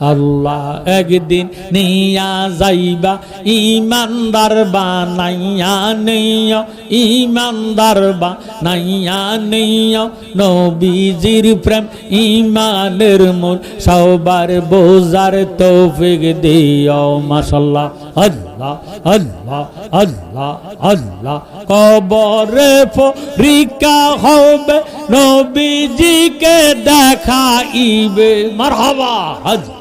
আল্লাহ একদিন নিয়া যাইবা, ইমানদার বানাইয়া নেইয়া ইমানদার বানাইয়া নেইয়া নবীজির প্রেম ইমানের মূল সবার বোঝার তৌফিক দিও, মাশাল্লাহ। আল্লাহ আল্লাহ আল্লাহ আল্লাহ। কবরে পরীক্ষা হবে, নবীজিকে দেখাইবে। মারহাবা। আল্লাহ।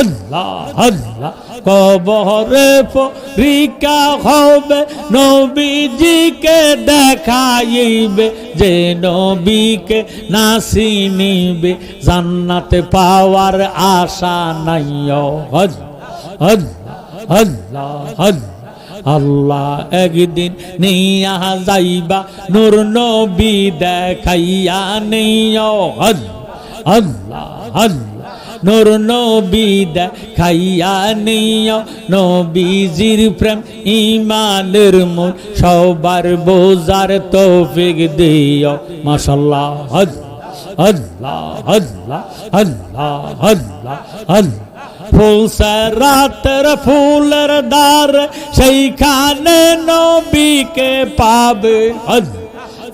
আল্লাহ আল্লাহ, কবরে পরীক্ষা হবে, নবীজিকে দেখাইবে, যে নবীকে না চিনিবে জান্নাতে পাওয়ার আশা নাই আল্লাহ আল্লাহ আল্লাহ আল্লাহ একদিন নিয়া যাইবা, নূর নবী দেখাইয়া নেইও আল্লাহ আল্লাহ নূর নবী দেখাইয়া নেইও নবীজির প্রেম ইমানের মূল সবার বোঝার তৌফিক দিও। মাশাল্লাহ আল্লাহ আল্লাহ আল্লাহ আল্লাহ আল্লাহ ফুলসে রাতের ফুলের দ্বার, সেইখানে নবীকে পাবে।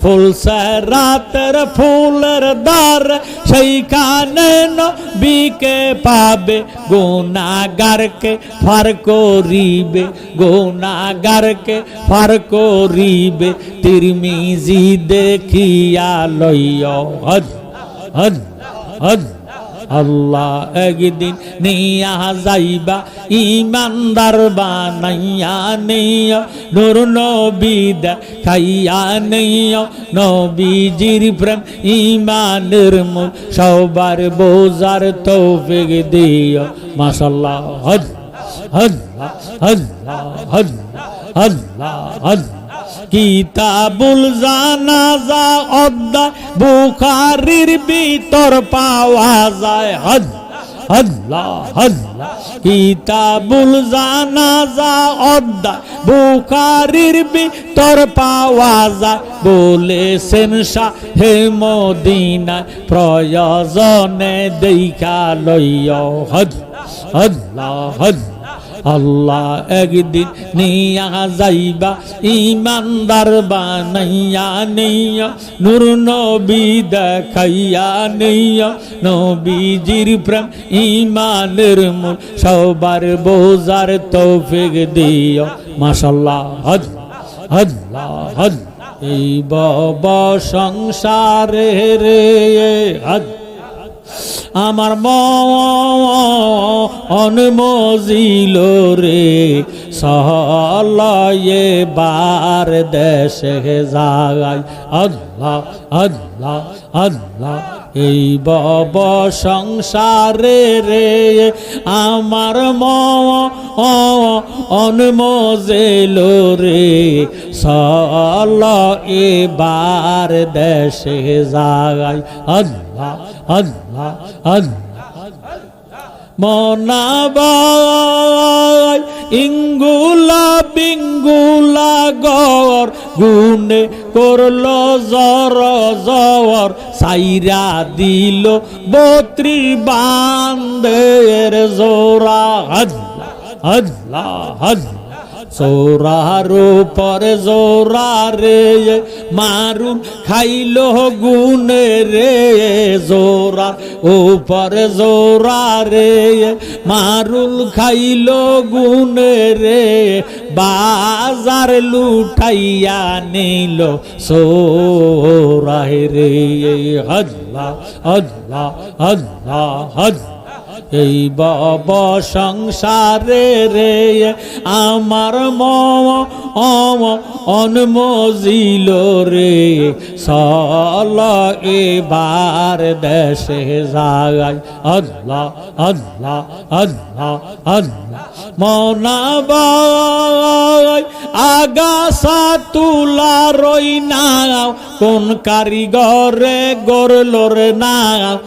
ফুলসে রাতের ফুলের দ্বার, সেইখানে নবীকে পাবে গোনাগারকে ফার করিবে গোনাগারকে ফার করিবে। তিরমিজি দেখিয়া লইয় হদ হদ হদ আল্লাহ একদিন নিয়া যাইবা ইমানদার বানাইয়া নেইয়া নূর নবী খাইয়া নেইয়া নবীজির প্রেম ইমানের মূল সবার বোঝার তৌফিক দিও মাশাল্লাহ হদ হদ হদ হদ হদ হদ কিতাবুল জানাজা অধ্যায় বুখারির ভিতর পাওয়া যায়। আল্লাহ কিতাবুল জানাজা অধ্যায় বুখারির ভিতর পাওয়া যায়। বলেছেন হে মদিনায় প্রয়োজনে দেখা লইয় হদ আল্লাহ আল্লাহ একদিন নিয়া যাইবা, ইমানদার বানাইয়া নেইয়া, নূর নবী দেখাইয়া নেইয়া, নবীজির প্রেম ইমানের মূল, সবার বোঝার তৌফিক দিও। মাশাল্লাহ হদ আল্লাহ হদ এই বাবা সংসারে রে হদ আমার মন মজিল রে সহলয়ে বার দেশে যাই আল্লাহ আল্লাহ আল্লাহ, এই বব সংসারে রে, আমার মন মজেল রে সল এবার দেশে যাই আল্লাহ আল্লাহ আল্লাহ মনাবাই, ইঙ্গুলা বিঙ্গুলা গর, গুনে করল জর জর সাইরা দিল বত্রি বান্দের জোরা হজলা হজলা হজলা সোরার উপর জোরা রে মারুন, খাইল গুনে রে। জোরা উপর জোরা রে মারুল খাইল গুনে রে। বাজার লুটাইয়া নিল সোরা রে। হজলা হজলা হজলা হজলা এই বব সংসারে রে আমার মম অনমজিল রে সল এবার দেশে যাই আল্লাহ আল্লাহ আল্লাহ আল্লাহ মনাবাই আগাছা তুলা রই নাও, কোন কারিগরে গরল রে নাও।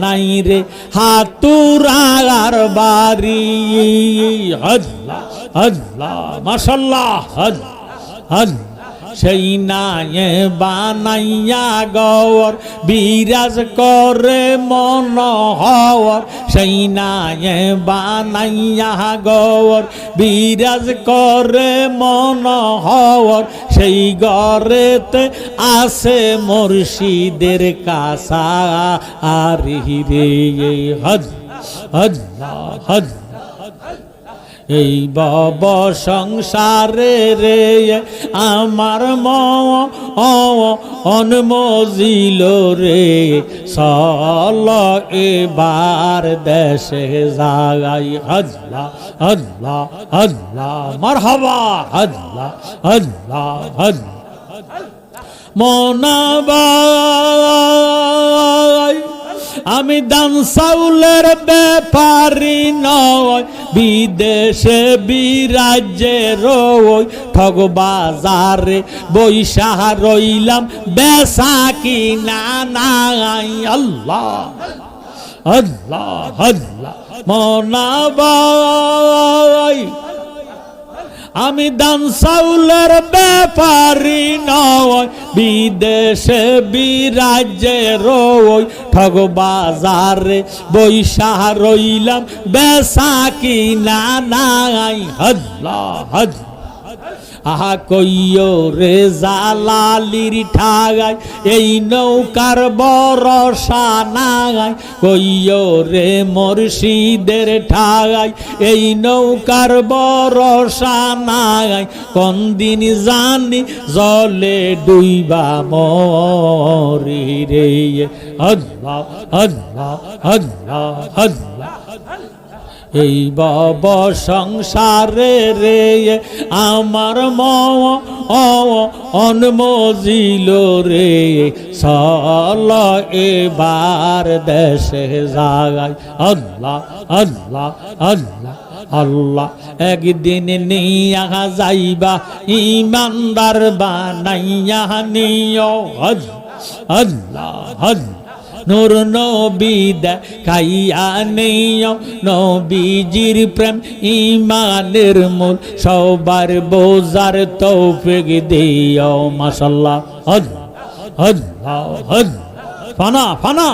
নাই রে হাতুরার বাড়ি হল্লা হল্লা মাসাল্লাহ হজ সেই নায়ে বানাইয়া গর বিরাজ করে মন হওয়ার সেই নায়ে বানাইয়া গর বিরাজ করে মন হওয়ার সেই গরেতে আছে মুর্শিদের কাসা আর রে হজ হজ হজ এই বব সংসারে রে, আমার ম রে। সল এবার দেশে যাই হজলা হজলা হজলা মারহাবা হজলা হজলা হজ মনাবাই আমি দান চাউলের ব্যাপারি নয়, বিদেশে বিরাজ্যে রই, ঠগ বাজারে বৈশাখ রইলাম বেসা কি না নাই। আল্লাহ আল্লাহ আল্লাহ, মনাবাই। আমি দান চাউলের ব্যাপারি নয়, বিদেশে বিরাজ্যে রই, ঠগ বাজারে বৈশাখ রইলাম বেসা কি না নাই হজলা হজ আহা কইও রে জালালির ঠাগাই এই নৌকার বরসা নাগাই কইও রে মুর্শিদের ঠাগাই এই নৌকার বরসা নাগাই কোন দিন জানি জলে ডুইবা মরি রে। আল্লাহ আল্লাহ আল্লাহ আল্লাহ। এই বব সংসারে রে, আমার ম অনমজিল রে। সল এবার দেশে যাগাই আল্লাহ আল্লাহ আল্লাহ আল্লাহ, একদিন নিয়া যাইবা, ইমানদার বানাইয়া নিয় আল্লাহ হজ নূর নবী দেখাইয়া নেয় নবীজির প্রেম ইমানের মূল, সবার বোজার তৌফিক দিও, মাশাল্লাহ। হজ হজ হজ। ফানা ফানা।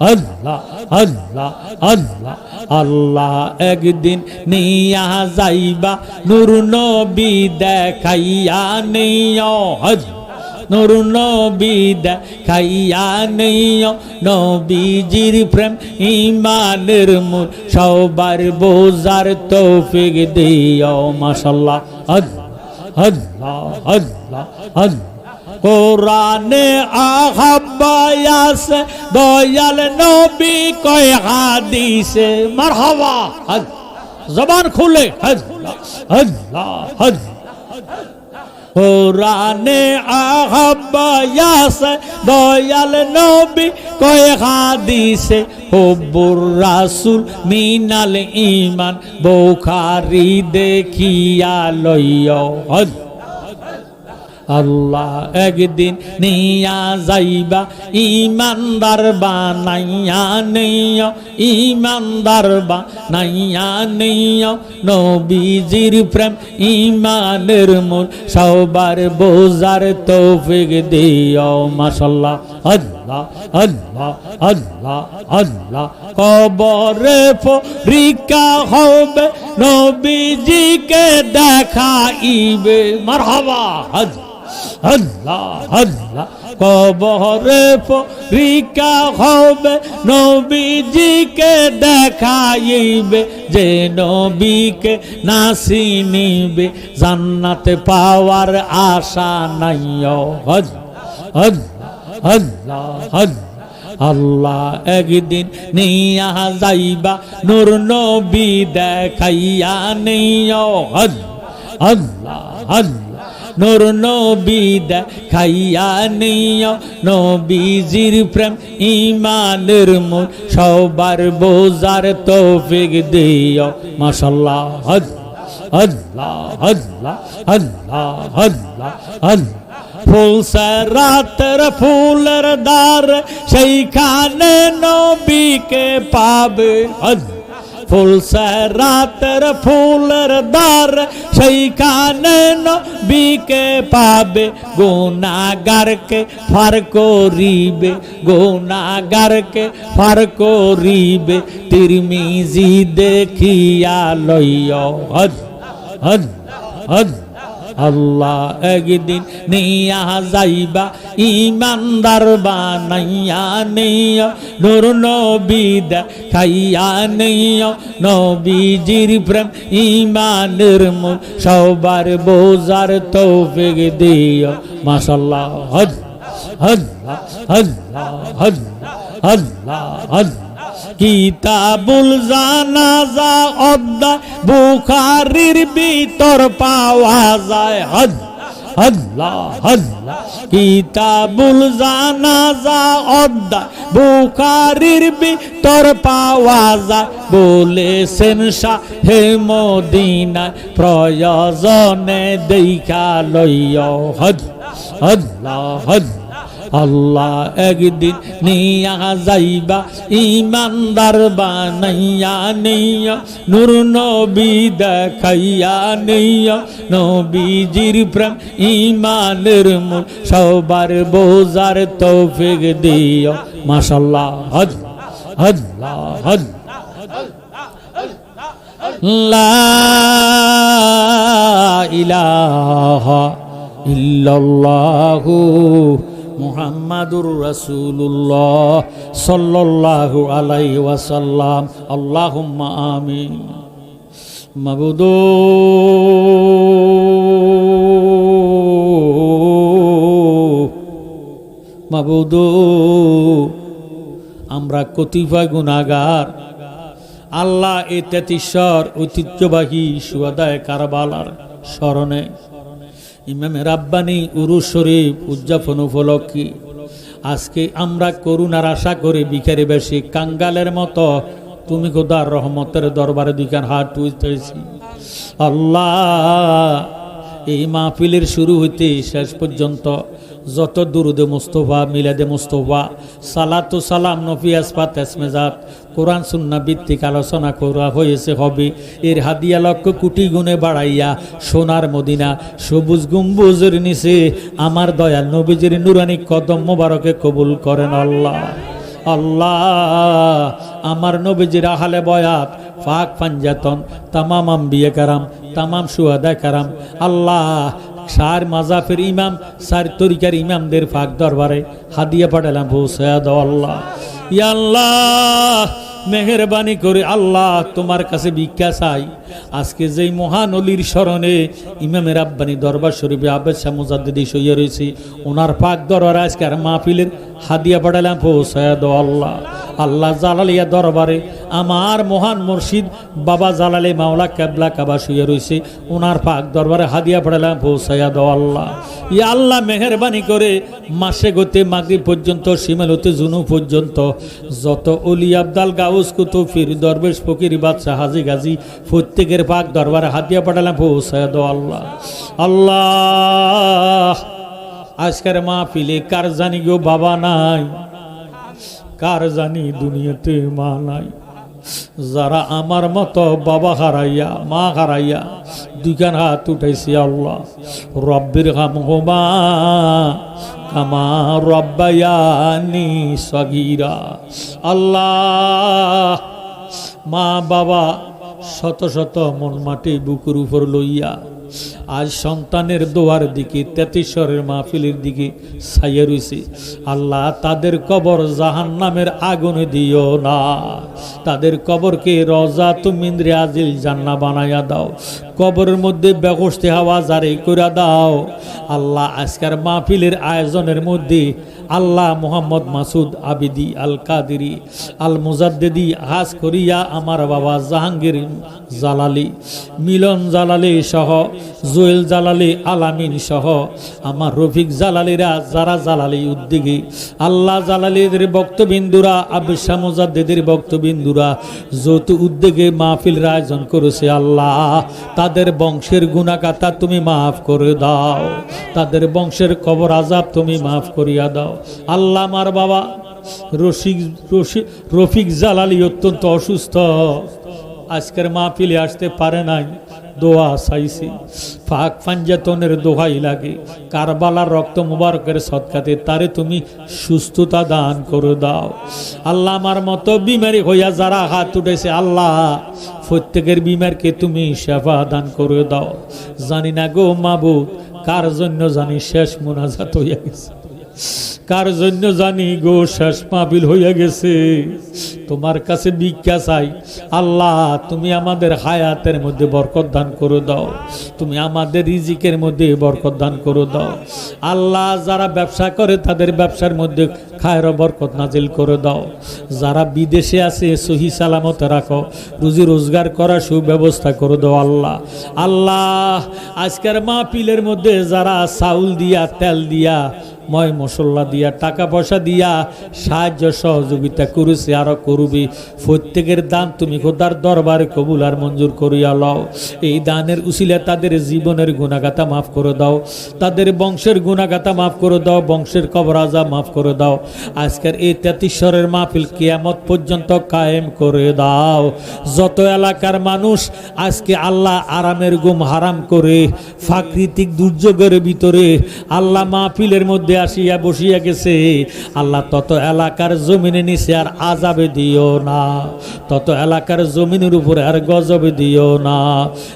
আল্লাহ আল্লাহ একদিন নিয়া যাইবা, নূর নবী দেখাইয়া নেয় হজ। নূর নবী দেখাইয়া নেয় নবীজির প্রেম ইমানের মূল, সবার বোজার তৌফিক দিও। মাশাল্লাহ আল্লাহ আল্লাহ আল্লাহ কোরআনে আহাব্বায়াস দয়াল নবী কয় হাদিসে, মারহাবা হজ জবান খুলে হজ আল্লাহ হজ কোরআনে আহাব্বায়াস দয়াল নবী কয় হাদিসে হব্বুর রাসুল মিনাল ইমান বোখারি দেখিয়া লইয় আল্লাহ একদিন নিয়া যাইবা, ইমানদার বানাইয়া নেয়, ইমানদার বানাইয়া নেয়। নবীজির প্রেম ইমানের মূল সবার বোঝার তৌফিক দিও, মাশাল্লাহ। আল্লাহ আল্লাহ আল্লাহ আল্লাহ। কবরে পরীক্ষা হবে, নবীজিকে দেখাইবে। মারহাবা, আল্লাহ আল্লাহ কবরে পরীক্ষা হবে, নবীজিকে দেখাইবে। যে নবীকে নাসি নিবে, জান্নাতে পাওয়ার আশা নাই হজ হজ আল্লাহ আল্লাহ আল্লাহ একদিন নিয়া যাইবা, নূর নবী দেখাইয়া হজ আল্লাহ আল্লাহ, নূর নবী দেখাইয়া নেয়। নবীজির প্রেম ইমানের মূল, সবার বোজার তৌফিক দিও। মাশাল্লাহ হজ আল্লাহ আল্লাহ আল্লাহ আল্লাহ আল্লাহ। ফুল রাতের ফুলের দ্বার সেইখানে নবীকে পাবে হজ খুলছে রাতের ফুলের দ্বার সেইখানে নবীকে পাবে গুনাগারকে ফার করিবে গুনাগারকে ফার করিবে তিরমিজি দেখিয়া লইয় হদ হদ হদ আল্লাহ একদিন নিয়া যাইবা ইমানদার বানাইয়া নেইয়া নূর নবী খাইয়া নেইয়া নবীজির প্রেম ইমানের মূল সবার বোঝার তৌফিক দিও মাশাল্লাহ হদ হদ হদ হদ হদ হদ কিতাবুল জানাজা অধ্যায় বুখারির ভিতর পাওয়া যায়। হদ আল্লাহ আল্লাহ কিতাবুল জানাজা অধ্যায় বুখারির ভিতর পাওয়া যায়। বলেছেন শাহে মদিনায় প্রয়োজনে দেখা লইয় হদ আল্লাহ হদ আল্লাহ একদিন নিয়া যাইবা, ইমানদার বানাইয়া নেইয়া, নূর নবী দেখাইয়া নেইয়া, নবীজির প্রেম ইমানের মূল, সবার বোঝার তৌফিক দিও। মাশাল্লাহ হদ হদ হদ লা ইলাহা ইল্লাল্লাহু মুহাম্মাদুর রাসূলুল্লাহ সাল্লাল্লাহু আলাইহি ওয়াসাল্লাম। আল্লাহুম্মা মাবুদু। মাবুদু। আমরা কতিপয় গুণাগার আল্লাহ এ তেতিশ্বর ঐতিহ্যবাহী সুয়াদায় কারবালার স্মরণে ইমামে রাব্বানি উরু শরীফ উদযাপন উপলক্ষে। আজকে আমরা করুণার আশা করে বিকারি বেশি কাঙ্গালের মতো তুমি খোদার রহমতের দরবারে দুইখান হাত তুলতেছি আল্লাহ, এই মাহফিলের শুরু হইতে শেষ পর্যন্ত যত দুরুদে মুস্তফা, মিলাদে মুস্তফা, সালাতু সালাম, নফি আসফাত এসমেজাত কোরআন সুন্না ভিত্তিক আলোচনা করা হয়েছে, হবে। এর হাদিয়া লক্ষ কোটি গুণে বাড়াইয়া সোনার মদিনা, সবুজ গুম্বুজের নিচে আমার দয়াল নবীজির নুরানি কদম মোবারকে কবুল করেন আল্লাহ। আল্লাহ, আমার নবীজির আহালে বয়াত ফাক পাঞ্জাতন, তামাম আম্বিয়ে কারাম, তামাম সুয়াদা কারাম। আল্লাহ, সার মাজাফের ইমাম, সার তরিকার ইমামদের ফাঁক দরবারে হাদিয়া পাঠালাম, পৌঁছায়া দাও আল্লাহ। আল্লাহ মেহরবানি করে আল্লাহ তোমার কাছে ভিক্ষা চাই। আজকে যেই মহানলীর স্মরণে ইমামের আব্বানি দরবার শরীফে আবেদ শাহ মুজাদ্দিদি সইয়া রয়েছে, ওনার পাক দরবার আজকে আর মাহফিলের হাদিয়া পাঠালাম পৌঁছায়া দাও আল্লাহ আল্লাহ জালালিয়া দরবারে আমার মহান মুর্শিদ বাবা জালালি মাওলা কেবলা কাবা শুয়ে রয়েছে, ওনার পাক দরবারে হাদিয়া পাঠালাম পৌঁছায়া দাও আল্লাহ। আল্লাহ মেহরবানি করে মাসে গতে মাগরি পর্যন্ত সিমেল হতে জুনু পর্যন্ত, যত অলি আবদাল গাউস কুতু ফির দরবেশ, ফকির, বাদশাহ, হাজি গাজী, প্রত্যেকের পাক দরবারে হাতিয়া পাঠালাম পৌঁছায় আল্লাহ। আল্লাহ, আজকের মা পিলে কার জানি গো বাবা নাই? কার জানি দুনিয়াতে মা নাই? যারা আমার মতো বাবা হারাইয়া, মা হারাইয়া দুইখান হাত উঠাইছি আল্লাহ। রব্বির হাম হোমা কামা রব্বায়ানি সগিরা। আল্লাহ, মা বাবা শত শত মন মাটি বুকুর উপর লইয়া আজ সন্তানের দোয়ার দিকে তেতেশ্বরের মাহফিলের দিকে ছাইয়া রয়েছে আল্লাহ তাদের কবর জাহান নামের আগুন দিও না। তাদের কবরকে রজা তুমিন্দ্রে আজিল জান্না বানাইয়া দাও। কবরের মধ্যে ব্যবস্থা হাওয়া জারি করে দাও। আল্লাহ আজকের মাহফিলের আয়োজনের মধ্যে আল্লাহ মোহাম্মদ মাসুদ আবিদি আল কাদিরি আল মুজাদ্দেদি হাজ করিয়া আমার বাবা জাহাঙ্গীর জালালি, মিলন জালালি সহ, জুয়েল জালালি, আলামিন সহ, আমার রফিক জালালিরা, যারা জালালি উদ্যোগী, আল্লাহ জালালিদের বক্তবিন্দুরা আবিসা মুজাদ্দেদের বক্তবিন্দুরা যত উদ্যোগে মাহফিল আয়োজন করেছে আল্লাহ। তাদের বংশের গুণাকাতা তুমি মাফ করে দাও। তাদের বংশের কবর আজাব তুমি মাফ করিয়া দাও। আল্লাহ আমার বাবা রশিক রফিক জালালি অত্যন্ত অসুস্থ। আজকের মাহফিলে আসতে পারে নাই, দোয়া চাইছি। ফাঁক ফাঞ্জাতনের দোহাই লাগে, কারবালার রক্ত মুবারকের সৎকাতে তারে তুমি সুস্থতা দান করে দাও। আল্লাহ আমার মতো বিমারি হইয়া যারা হাত উঠেছে, আল্লাহ প্রত্যেকের বিমারকে তুমি সেবা দান করে দাও। জানি না গো মাবুদ, কার জন্য জানি শেষ মোনাজাত হইয়া গেছে। কার জন্য জানি গো, শেষ মাহবিল হইয়া গেছে। তোমার কাছে ভিক্ষা চাই। আল্লাহ, তুমি আমাদের হায়াতের মধ্যে বরকত দান করে দাও। তুমি আমাদের রিজিকের মধ্যে বরকত দান করে দাও। আল্লাহ, যারা ব্যবসা করে, তাদের ব্যবসার মধ্যে খায়ের বরকত নাজিল করে দাও। যারা বিদেশে আছে, সহি সালামত রাখো। রুজি রোজগার করার সুব্যবস্থা করে দাও আল্লাহ। আল্লাহ, আজকের মাহফিলের মধ্যে যারা চাউল দিয়া, তেল দিয়া ময় মশলা দিয়া টাকা পয়সা দিয়া সাহায্য সহযোগিতা করেছে, আরও করবি। প্রত্যেকের দান তুমি খোদার দরবারে কবুল আর মঞ্জুর করিয়া লও। এই দানের উসিলে তাদের জীবনের গুণাগাতা মাফ করে দাও। তাদের বংশের গুণাগাতা মাফ করে দাও, বংশের কবরাজা মাফ করে দাও। আজকের এই তেতিশ্বরের মাহফিল কিয়ামত পর্যন্ত কায়েম করে দাও। যত এলাকার মানুষ আজকে আল্লাহ আরামের গুম হারাম করে, প্রাকৃতিক দুর্যোগের ভিতরে আল্লাহ মাহফিলের মধ্যে আসিয়া বসিয়া গেছে। আল্লাহ, তত এলাকার জমিনে নিচে আর আজাবে দিও না। তত এলাকার জমিনের উপরে আর গজবে দিও না।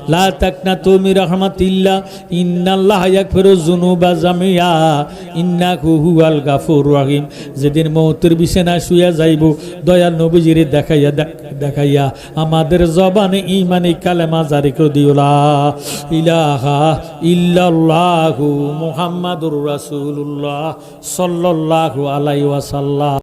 লা তাকনা তুমি রহমাতিল্লাহ, ইন্নাল্লাহ জামিয়া গাফুর রহিম। যেদিন মৌতের বিছানায় শুয়া যাইব, দয়াল নবীজিরে দেখাইয়া দেখাইয়া আমাদের জবানে ইমানি কালেমা জারি করে দিও। লা ইলাহা ইল্লাল্লাহু মুহাম্মাদুর রাসূলুল্লাহ। সাল্লাল্লাহু আলাই ওয়াসাল্লাম।